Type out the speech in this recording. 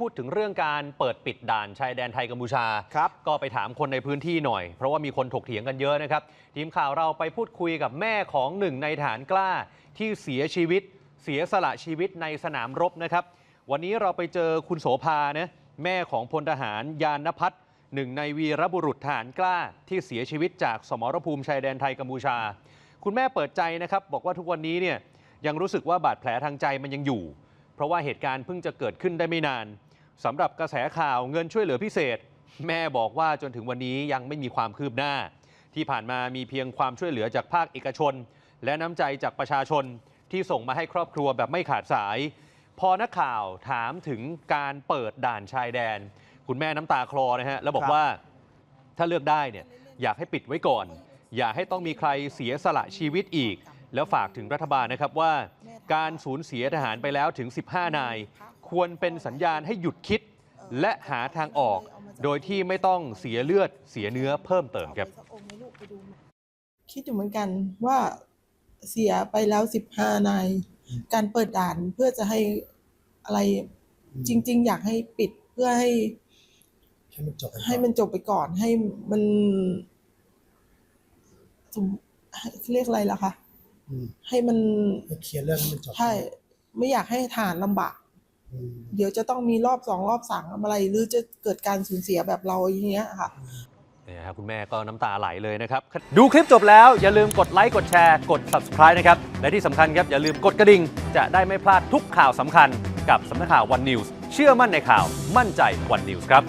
พูดถึงเรื่องการเปิดปิดด่านชายแดนไทยกัมพูชาครับก็ไปถามคนในพื้นที่หน่อย เพราะว่ามีคนถกเถียงกันเยอะนะครับ ทีมข่าวเราไปพูดคุยกับแม่ของหนึ่งในฐานกล้าที่เสียชีวิต เสียสละชีวิตในสนามรบนะครับ วันนี้เราไปเจอคุณโสภานะแม่ของพลทหารยานพัฒน์หนึ่งในวีรบุรุษทหารกล้าที่เสียชีวิตจากสมรภูมิชายแดนไทยกัมพูชา คุณแม่เปิดใจนะครับ บอกว่าทุกวันนี้เนี่ยยังรู้สึกว่าบาดแผลทางใจมันยังอยู่ เพราะว่าเหตุการณ์เพิ่งจะเกิดขึ้นได้ไม่นาน สำหรับกระแสข่าวเงินช่วยเหลือพิเศษ แม่บอกว่าจนถึงวันนี้ยังไม่มีความคืบหน้า ที่ผ่านมามีเพียงความช่วยเหลือจากภาคเอกชน และน้ำใจจากประชาชนที่ส่งมาให้ครอบครัวแบบไม่ขาดสาย พอนักข่าวถามถึงการเปิดด่านชายแดน คุณแม่น้ำตาคลอนะฮะแล้วบอกว่าถ้าเลือกได้เนี่ยอยากให้ปิดไว้ก่อน อย่าให้ต้องมีใครเสียสละชีวิตอีก แล้วฝากถึงรัฐบาลนะครับว่า การสูญเสียทหารไปแล้วถึง 15 นาย ควรเป็นสัญญาณให้หยุดคิด และหาทางออก โดยที่ไม่ต้องเสียเลือดเสียเนื้อเพิ่มเติมครับ คิดอยู่เหมือนกันว่าเสียไปแล้วสิบห้านาย การเปิดด่านเพื่อจะให้อะไรจริง ๆ อยากให้ปิดเพื่อให้ ให้มันจบไปก่อให้มันจบไปก่อนให้มันสมเรียกอะไรล่ะคะอืมให้มันให้เคลียร์เรื่องให้มันจบ ใช่ไม่อยากให้ฐานลำบากอืม เดี๋ยวจะต้องมีรอบสองรอบสามอะไร หรือจะเกิดการสูญเสียแบบเราอย่างเงี้ยค่ะเนี่ยครับคุณแม่ก็น้ำตาไหลเลยนะครับ ดูคลิปจบแล้วอย่าลืมกดไลค์กดแชร์กด subscribe นะครับ และที่สำคัญครับ อย่าลืมกดกระดิ่ง จะได้ไม่พลาดทุกข่าวสำคัญกับสำนักข่าว One News เชื่อมั่นในข่าวมั่นใจ One News ครับ